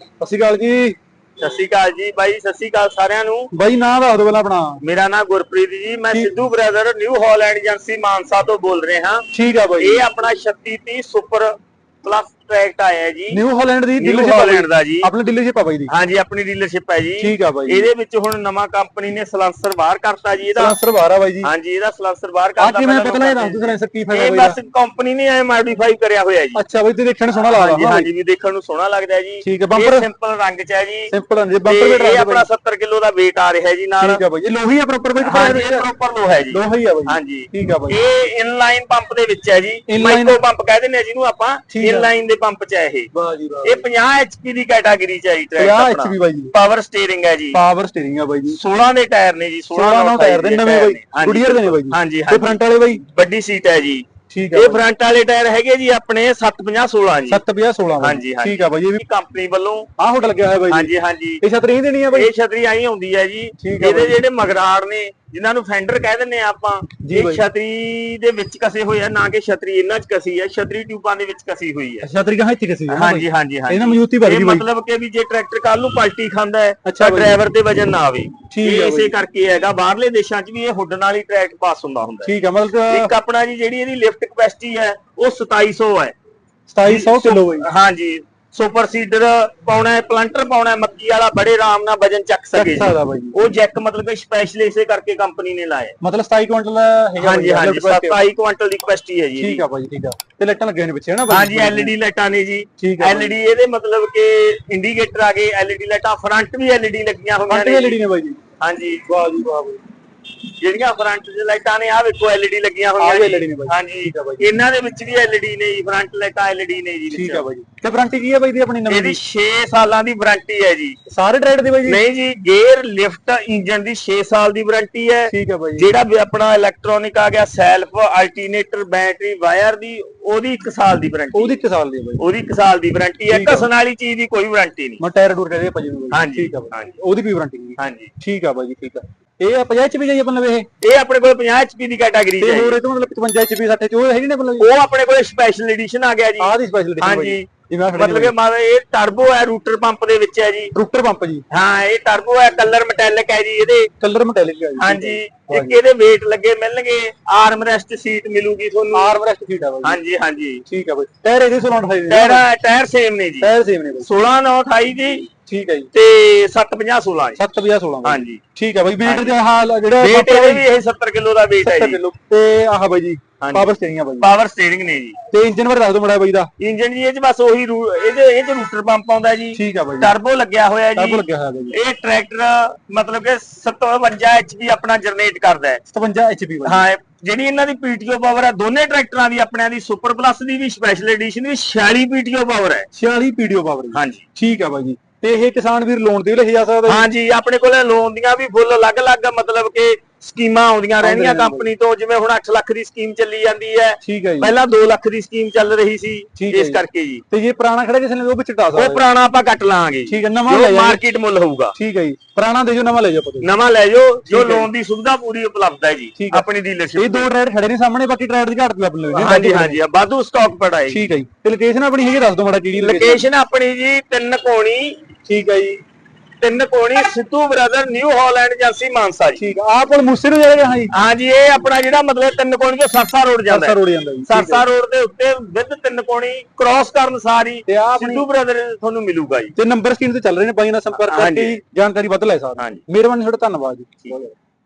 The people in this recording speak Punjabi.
ਸਤਿ ਸ਼੍ਰੀ ਅਕਾਲ ਜੀ। ਸਤਿ ਸ਼੍ਰੀ ਅਕਾਲ ਜੀ ਬਾਈ ਸਤਿ ਸ਼੍ਰੀ ਅਕਾਲ ਸਾਰਿਆਂ ਨੂੰ। ਬਾਈ ਨਾਂ ਦੱਸ ਦਿਓ ਪਹਿਲਾਂ ਆਪਣਾ। ਮੇਰਾ ਨਾਮ ਗੁਰਪ੍ਰੀਤ ਜੀ ਮੈਂ ਠੀਕ। Sidhu brother New Holland agency Mansa ਤੋਂ ਬੋਲ ਰਹੇ। ਹਾਂ ਠੀਕ ਆ ਬਾਈ। ਇਹ ਆਪਣਾ 3630 ਸੁਪਰ ਪਲੱਸ ਟਰੈਕਟ ਆਇਆ ਹੈ ਜੀ। ਨਿਊ ਹਾਲੈਂਡ ਦੀ ਨਿਊ ਹਾਲੈਂਡ। ਦਾ ਜੀ। ਆਪਣੀ ਡੀਲਰਸ਼ਿਪ ਆ ਬਾਈ ਦੀ ਹਾਂਜੀ ਆਪਣੀ ਡੀਲਰਸ਼ਿਪ ਹੈ ਜੀ। ਠੀਕ ਆ ਬਾਈ ਇਹਦੇ ਵਿੱਚ ਹੁਣ ਨਵਾਂ ਕੰਪਨੀ ਨੇ ਸਲਾਂਸਰ ਬਾਹਰ ਕਰਤਾ ਜੀ ਇਹਦਾ। ਸਲਾਂਸਰ ਬਾਹਰ ਆ ਬਾਈ ਜੀ। ਹਾਂਜੀ ਇਹਦਾ ਸਲਾਂਸਰ ਬਾਹਰ ਕਰਤਾ ਕੀ ਮੈਂ ਇਹ ਲੋਕਾਂ ਦੱਸ ਦਿਓ ਸਲਾਂਸਰ ਕੀ ਨੇ। ਫਾਇਦਾ ਇਹ ਬਾਈ ਬਸ ਕੰਪਨੀ ਨੇ ਐ ਮੋਡੀਫਾਈ ਕਰਿਆ ਹੋਇਆ ਜੀ। ਅੱਛਾ ਬਾਈ ਤੇ ਦੇਖਣ ਨੂੰ ਸੋਹਣਾ ਹਾਂਜੀ ਲੱਗਦਾ ਹਾਂਜੀ ਵੀ ਦੇਖਣ ਨੂੰ ਸੋਹਣਾ ਲੱਗਦਾ ਹੈ ਜੀ। ਠੀਕ ਹੈ? ਇਹ ਸਿੰਪਲ ਰੰਗ ਚ ਹੈ ਜੀ। ਸਿੰਪਲ ਹੈ ਜੇ ਤੇ ਬੰਪਰ ਵੇਟ ਇਹ ਰੱਖਦਾ ਆਪਣਾ ਬਾਈ। 70 ਕਿਲੋ ਦਾ weight ਆ ਰਿਹਾ ਜੀ ਨਾਲ। ਠੀਕ ਆ ਬਾਈ। ਇਹ ਲੋਹੀ ਆ ਪ੍ਰੋਪਰ ਬਾਈ ਹਾਂਜੀ ਇਹ ਪ੍ਰੋਪਰ ਲੋ ਹੈ ਜੀ। ਲੋਹਾ ਹੀ ਆ ਬਾਈ। ਹਾਂਜੀ। ਠੀਕ ਆ ਬਾਈ। ਇਹ ਇਨਲਾਈਨ ਪੰਪ ਦੇ ਵਿੱਚ ਹੈ ਜੀ। ਮਾਈਕਰੋ ਪੰਪ ਕਹਿ ਦਿੰਦੇ ਆ ਜਿਹਨੂੰ ਆਪਾਂ। ਇਨਲਾਈਨ ਦੇ ਪੰਪ ਚ ਹੈ ਇਹ। ਵਾਹ ਜੀ ਵਾਹ ਇਹ 50 ਐਚਪੀ ਦੀ ਕੈਟਾਗਰੀ ਚ ਹੈ ਜੀ 50 ਟਰੈਕਟਰ HP ਬਾਈ ਜੀ। ਪਾਵਰ ਸਟੀਅਰਿੰਗ ਹੈ ਜੀ। ਪਾਵਰ ਸਟੀਅਰਿੰਗ ਆ ਬਾਈ ਜੀ। 16 ਦੇ ਟਾਇਰ ਨੇ ਜੀ 16 16 ਨੌ ਟਾਇਰ ਦੇ ਨਵੇਂ ਬਾਈ। ਗੁਡੀਅਰ ਦੇ ਨੇ ਬਾਈ ਜੀ। ਹਾਂਜੀ ਤੇ ਫਰੰਟ ਵਾਲੇ ਬਾਈ? ਵੱਡੀ ਸੀਟ ਹੈ ਜੀ। ਠੀਕ ਇਹ ਆ ਫਰੰਟ ਵਾਲੇ ਟਾਇਰ ਹੈਗੇ ਜੀ ਆਪਣੇ 750 16 ਜੀ। 750 16 ਬਾਈ। ਹਾਂਜੀ, ਹਾਂਜੀ। ਠੀਕ ਆ ਬਾਈ ਇਹ ਵੀ ਕੰਪਨੀ ਵੱਲੋਂ ਆਹ ਹੋਟਲ ਲੱਗਿਆ ਹੋਇਆ ਬਾਈ ਜੀ। ਹਾਂਜੀ ਹਾਂਜੀ। ਇਹ ਛਤਰੀ ਹੀ ਦੇਣੀ ਆ ਬਾਈ? ਇਹ ਛਤਰੀ ਆਈ ਹੁੰਦੀ ਹੈ ਜੀ। ਹੈ ਇਹਦੇ। ਜਿਹੜੇ ਮਗਰਾੜ ਨੇ ਜਿਨ੍ਹਾਂ ਨੂੰ ਫੈਂਡਰ ਕਹਿ ਦਿੰਦੇ ਆ ਆਪਾਂ ਇਹ। ਛਤਰੀ ਦੇ ਵਿੱਚ ਕਸੇ ਹੋਏ ਆ ਨਾ ਕਿ ਛਤਰੀ ਇਹਨਾਂ 'ਚ ਕਸੀ ਹੈ ਛਤਰੀ ਟਿਊਬਾਂ ਦੇ ਵਿੱਚ ਕਸੀ ਹੋਈ ਹੈ ਛਤਰੀ ਕਹਾਂ ਇੱਥੇ ਕਿਸੇ ਹਾਂਜੀ ਹਾਂਜੀ ਹਾਂਜੀ। ਇਹਨਾਂ ਮਜ਼ਬੂਤੀ ਭਰ ਬਾਈ। ਮਤਲਬ ਕਿ ਵੀ ਜੇ ਟਰੈਕਟਰ ਕੱਲ ਨੂੰ ਪਲਟੀ ਖਾਂਦਾ ਹੈ ਤਾਂ। ਡਰਾਈਵਰ ਤੇ ਵਜਨ ਨਾ ਆਵੇ। ਠੀਕ ਹੈ ਇਸੇ। ਕਰਕੇ ਹੈਗਾ ਬਾਹਰਲੇ ਦੇਸ਼ਾਂ 'ਚ ਵੀ ਇਹ ਹੁੱਡ ਨਾਲ ਹੀ ਟਰੈਕ ਪਾਸ ਹੁੰਦਾ ਹੁੰਦਾ ਹੈ। ਠੀਕ ਆ ਮਤਲਬ ਇੱਕ ਆਪਣਾ ਜੀ ਜਿਹੜੀ ਇਹਦੀ ਲਿਫਟ ਕਪੈਸਿਟੀ ਹੈ ਉਹ 2700 ਹੈ। 2700 ਕਿਲੋ ਬਾਈ। ਹਾਂਜੀ ਸੁਪਰ ਸੀਡਰ ਪਾਉਣਾ ਹੈ ਪਲੰਟਰ ਪਾਉਣਾ ਹੈ ਮੱਕੀ ਵਾਲਾ ਬੜੇ ਆਰਾਮ ਨਾਲ ਵਜਨ ਚੱਕ ਸਕੇ ਸਕਦਾ ਬਾਈ ਜੀ। ਉਹ ਜੈਕ ਮਤਲਬ ਕਿ ਸਪੈਸ਼ਲ ਇਸੇ ਕਰਕੇ ਕੰਪਨੀ ਨੇ ਲਾਇਆ ਮਤਲਬ 27 ਕੁਇੰਟਲ ਹੈਗਾ ਹਾਂਜੀ ਬਾਈ, ਹਾਂਜੀ lift weight। 27 ਕੁਇੰਟਲ ਦੀ ਕਪੈਸਿਟੀ ਹੈ ਜੀ ਠੀਕ। ਆ ਬਾਈ ਠੀਕ ਆ ਤੇ ਲਾਈਟਾਂ ਲੱਗੀਆਂ ਨੇ ਪਿੱਛੇ ਹਨਾ ਬਾਈ ਹਾਂਜੀ ਐਲਈਡੀ ਲਾਈਟਾਂ ਨੇ ਜੀ ਠੀਕ ਆ ਬਾਈ। ਐਲਈਡੀ ਇਹਦੇ ਮਤਲਬ ਕਿ ਇੰਡੀਕੇਟਰ ਆ ਗਏ ਐਲਈਡੀ ਲਾਈਟਾਂ ਫਰੰਟ ਵੀ ਐਲਈਡੀ ਲੱਗੀਆਂ ਹੋਈਆਂ ਨੇ ਐਲਈਡੀ ਨੇ ਬਾਈ ਜੀ ਹਾਂਜੀ ਵਾਹ ਜੀ ਵਾਹ ਬਾਈ ਜਿਹੜੀਆਂ ਫਰੰਟ ਦੇ ਲਾਈਟਾਂ ਨੇ ਆ ਵੇਖੋ ਐਲਈਡੀ ਲੱਗੀਆਂ ਆਹ ਹੋਈਆਂ ਵੀ LED ਨੇ ਬਾਈ। ਹਾਂਜੀ ਠੀਕ ਆ ਬਾਈ। ਇਹਨਾਂ ਦੇ ਵਿੱਚ ਵੀ ਐਲਈਡੀ ਨੇ ਜੀ ਫਰੰਟ ਲਾਈਟਾਂ ਐਲਈਡੀ ਨੇ ਜੀ ਠੀਕ। ਆ ਬਾਈ ਜੀ। ਤੇ ਵਾਰੰਟੀ ਕੀ ਹੈ ਬਾਈ ਦੀ ਆਪਣੀ ਨਵੀਂ ਇਹਦੀ 6 ਸਾਲਾਂ ਦੀ ਵਾਰੰਟੀ ਹੈ ਜੀ। ਸਾਰੇ ਟਰੈਕਟ ਦੀ ਬਾਈ ਜੀ? ਨਹੀਂ ਜੀ ਗੇਅਰ ਲਿਫਟ ਇੰਜਨ ਦੀ 6 ਸਾਲ ਦੀ ਵਾਰੰਟੀ ਹੈ। ਠੀਕ ਆ ਬਾਈ ਜੀ। ਜਿਹੜਾ ਵੀ ਆਪਣਾ ਇਲੈਕਟ੍ਰੋਨਿਕ ਆ ਗਿਆ ਸੈਲਫ ਅਲਟਰਨੇਟਰ ਬੈਟਰੀ ਵਾਇਰ ਦੀ ਉਹਦੀ 1 ਸਾਲ ਦੀ ਵਾਰੰਟੀ ਉਹਦੀ ਇੱਕ ਸਾਲ ਦੀ ਹੈ ਬਾਈ ਉਹਦੀ 1 ਸਾਲ ਦੀ ਵਾਰੰਟੀ ਹੈ। ਠੀਕ ਆ। ਘਸਣ ਵਾਲੀ ਚੀਜ਼ ਦੀ ਕੋਈ ਵਾਰੰਟੀ ਨਹੀਂ। ਮੈਂ ਟਾਇਰ ਡੂਰ ਕਰੇ ਭਾਜੀ ਨੂੰ ਬਾਈ ਹਾਂਜੀ, ਠੀਕ ਆ ਬਾਈ ਹਾਂਜੀ। ਉਹਦੀ ਵੀ ਵਾਰੰਟੀ ਨਹੀਂ। ਹਾਂਜੀ। ਠੀਕ ਆ ਬਾਈ ਜੀ ਠੀਕ ਆ। ਇਹ ਆ 50 ਚ ਵੀ ਜਾਈ ਲਵੇ ਇਹ? ਇਹ ਆਪਣੇ ਕੋਲ 50 HP ਦੀ ਕੈਟਾਗਰੀ ਤੇ ਹੈ ਹੋਰ। ਇਹ ਤੋਂ ਮਤਲਬ 55 ਚ ਵੀ 60 ਚ ਉਹ ਹੈਗੀ ਨੇ ਮਤਲਬ? ਉਹ ਆਪਣੇ ਕੋਲ ਸਪੈਸ਼ਲ ਐਡੀਸ਼ਨ ਆ ਗਿਆ ਜੀ। ਆਹ ਦੀ ਸਪੈਸ਼ਲ ਐਡੀਸ਼ਨ ਹਾਂਜੀ। ਮਤਲਬ ਕਿ ਮਾਰੇ ਇਹ ਟਰਬੋ ਹੈ ਰੂਟਰ ਪੰਪ ਦੇ ਵਿੱਚ ਹੈ ਜੀ। ਰੂਟਰ ਪੰਪ ਜੀ। ਹਾਂ ਇਹ ਟਰਬੋ ਹੈ ਕਲਰ ਮੈਟੈਲਿਕ ਹੈ ਜੀ ਇਹਦੇ। ਕਲਰ ਮੈਟੈਲਿਕ ਹੈ ਜੀ। ਹਾਂਜੀ। ਇੱਕ ਇਹਦੇ weight ਲੱਗੇ ਮਿਲਣਗੇ ਆਰਮ ਰੈਸਟ ਸੀਟ ਮਿਲੂਗੀ ਤੁਹਾਨੂੰ। ਆਰਮ ਰੈਸਟ ਸੀਟ ਆ ਬਾਈ। ਹਾਂਜੀ ਹਾਂਜੀ। ਠੀਕ ਆ ਬਾਈ। ਟਾਇਰ ਇਹਦੇ 16 28 ਦੇ ਟਾਇਰ ਟਾਇਰ ਸੇਮ ਨੇ ਜੀ। ਟਾਇਰ ਸੇਮ ਨੇ ਬਾਈ। 16 9 28 ਜੀ ਠੀਕ ਹੈ ਜੀ। ਤੇ 750 16 ਜੀ 7 50 16 ਬਾਈ। ਹਾਂਜੀ। ਠੀਕ ਆ ਬਾਈ। weight ਦਾ ਹਾਲ ਜਿਹੜਾ weight ਇਹਦੇ ਵੀ ਇਹ 70 ਕਿਲੋ ਦਾ weight ਹੈ 70 ਜੀ। ਕਿਲੋ। ਤੇ ਆਹ ਬਾਈ ਜੀ। ਪਾਵਰ ਸਟੀਅਰਿੰਗ ਆ ਬਾਈ। ਪਾਵਰ ਸਟੀਅਰਿੰਗ ਨੇ ਜੀ। ਤੇ ਇੰਜਨ ਬਾਰੇ ਦੱਸ ਦਿਓ ਮੜਾ ਬਾਈ ਦਾ। ਇੰਜਨ ਜੀ ਇਹ ਚ ਬਸ ਉਹੀ ਇਹਦੇ ਇਹ ਚ ਰੂਟਰ ਪੰਪ ਆਉਂਦਾ ਜੀ। ਠੀਕ ਆ ਬਾਈ ਟਰਬੋ ਲੱਗਿਆ ਹੋਇਆ ਟਰਬੋ ਜੀ ਲੱਗਿਆ ਹੋਇਆ ਜੀ। ਇਹ ਟਰੈਕਟਰ ਮਤਲਬ ਕਿ 57 ਐਚਪੀ ਆਪਣਾ ਜਨਰੇਟ ਕਰਦਾ ਹੈ। 57 ਐਚਪੀ ਬਾਈ ਹਾਂ ਜਿਹੜੀ ਇਹਨਾਂ ਦੀ ਪੀਟੀਓ ਪਾਵਰ ਹੈ ਦੋਨੇ ਟਰੈਕਟਰਾਂ ਦੀ ਆਪਣਿਆਂ ਦੀ ਸੁਪਰ ਪਲੱਸ ਦੀ ਵੀ ਸਪੈਸ਼ਲ ਐਡੀਸ਼ਨ ਵੀ 46 ਪੀਟੀਓ ਪਾਵਰ ਹੈ। 46 ਪੀਡੀਓ ਪਾਵਰ ਹਾਂਜੀ। ਠੀਕ ਆ ਬਾਈ ਜੀ। ਤੇ ਇਹ ਕਿਸਾਨ ਵੀਰ ਲੋਨ ਤੇ ਵੀ ਲਿਖਿਆ ਜਾ ਸਕਦਾ ਜੀ? ਹਾਂਜੀ ਆਪਣੇ ਕੋਲ ਲੋਨ ਦੀਆਂ ਵੀ ਫੁੱਲ ਅਲੱਗ-ਅਲੱਗ ਮਤਲਬ ਕਿ ਸਕੀਮਾਂ ਆਉਂਦੀਆਂ ਰਹਿਣੀਆਂ ਕੰਪਨੀ ਤੋਂ ਜਿਵੇਂ ਹੁਣ 8 ਲੱਖ ਦੀ ਸਕੀਮ ਚੱਲੀ ਜਾਂਦੀ ਹੈ। ਠੀਕ ਹੈ ਜੀ। ਪਹਿਲਾਂ 2 ਲੱਖ ਦੀ ਸਕੀਮ ਚੱਲ ਰਹੀ ਸੀ ਇਸ। ਕਰਕੇ ਜੀ। ਤੇ ਜੇ ਪੁਰਾਣਾ ਖੜਾ ਕਿਸੇ ਨੇ ਉਹ ਵਿੱਚ ਟਾ ਸਕਦਾ ਉਹ। ਪੁਰਾਣਾ ਆਪਾਂ ਕੱਟ ਲਾਂਗੇ। ਠੀਕ ਹੈ ਨਵਾਂ ਲੈ ਜਾਓ। ਮਾਰਕੀਟ ਮੁੱਲ ਹੋਊਗਾ। ਠੀਕ ਹੈ ਜੀ। ਪੁਰਾਣਾ ਦੇ ਜੋ ਨਵਾਂ ਲੈ ਜਾਓ ਨਵਾਂ ਲੈ ਜਾਓ ਜੋ। ਲੋਨ ਦੀ ਸੁਵਿਧਾ ਪੂਰੀ ਉਪਲਬਧ ਹੈ ਜੀ। ਆਪਣੀ ਇਹ ਡੀਲਰਸ਼ਿਪ ਦੋ ਟਰੈਡ ਖੜੇ ਨੇ ਸਾਹਮਣੇ ਬਾਕੀ ਟਰੈਡ ਦੀ ਘਾਟ ਵੀ ਆਪਣੇ ਲਈ ਹਾਂਜੀ ਹਾਂਜੀ ਵਾਧੂ ਸਟਾਕ ਪੜਾ ਹੈ ਠੀਕ ਹੈ ਜੀ। ਤੇ ਲੋਕੇਸ਼ਨ ਆਪਣੀ ਹੈਗੀ ਦੱਸ ਦਿਓ ਮਾੜਾ ਕਿਹੜੀ location? ਲੋਕੇਸ਼ਨ ਆਪਣੀ ਜੀ ਤਿੰਨ ਕੋਣੀ ਠੀਕ ਹੈ ਜੀ। ਤਿੰਨ ਕੋਣੀ Sidhu brother New Holland agency Mansa ਜੀ। ਠੀਕ ਆ। ਆਹ ਕੋਲ ਮੂਸੇ ਨੂੰ ਜਾਏਗਾ ਹਾਂ ਜੀ ਹਾਂਜੀ ਇਹ ਆਪਣਾ ਜਿਹੜਾ ਮਤਲਬ ਤਿੰਨ ਕੋਣੀ ਤੋਂ ਸਰਸਾ ਰੋਡ ਜਾਂਦਾ ਸਰਸਾ ਰੋਡ ਜਾਂਦਾ ਜੀ ਸਰਸਾ ਰੋਡ ਦੇ ਉੱਤੇ ਵਿਦ ਤਿੰਨ ਕੋਣੀ ਕ੍ਰਾਸ ਕਰਨ ਸਾਰੀ ਤੇ ਆਹ ਆਪਣੀ ਸਿੱਧੂ ਬ੍ਰਦਰ ਤੁਹਾਨੂੰ ਮਿਲੂਗਾ ਜੀ। ਤੇ ਨੰਬਰ ਸਕਰੀਨ ਤੇ ਚੱਲ ਰਹੇ ਨੇ ਬਾਈ ਨਾਲ ਸੰਪਰਕ ਕਰਕੇ ਜਾਣਕਾਰੀ ਵੱਧ ਲੈ ਸਕਦੇ ਹਾਂਜੀ। ਮਿਹਰਬਾਨੀ ਤੁਹਾਡਾ ਧੰਨਵਾਦ ਜੀ।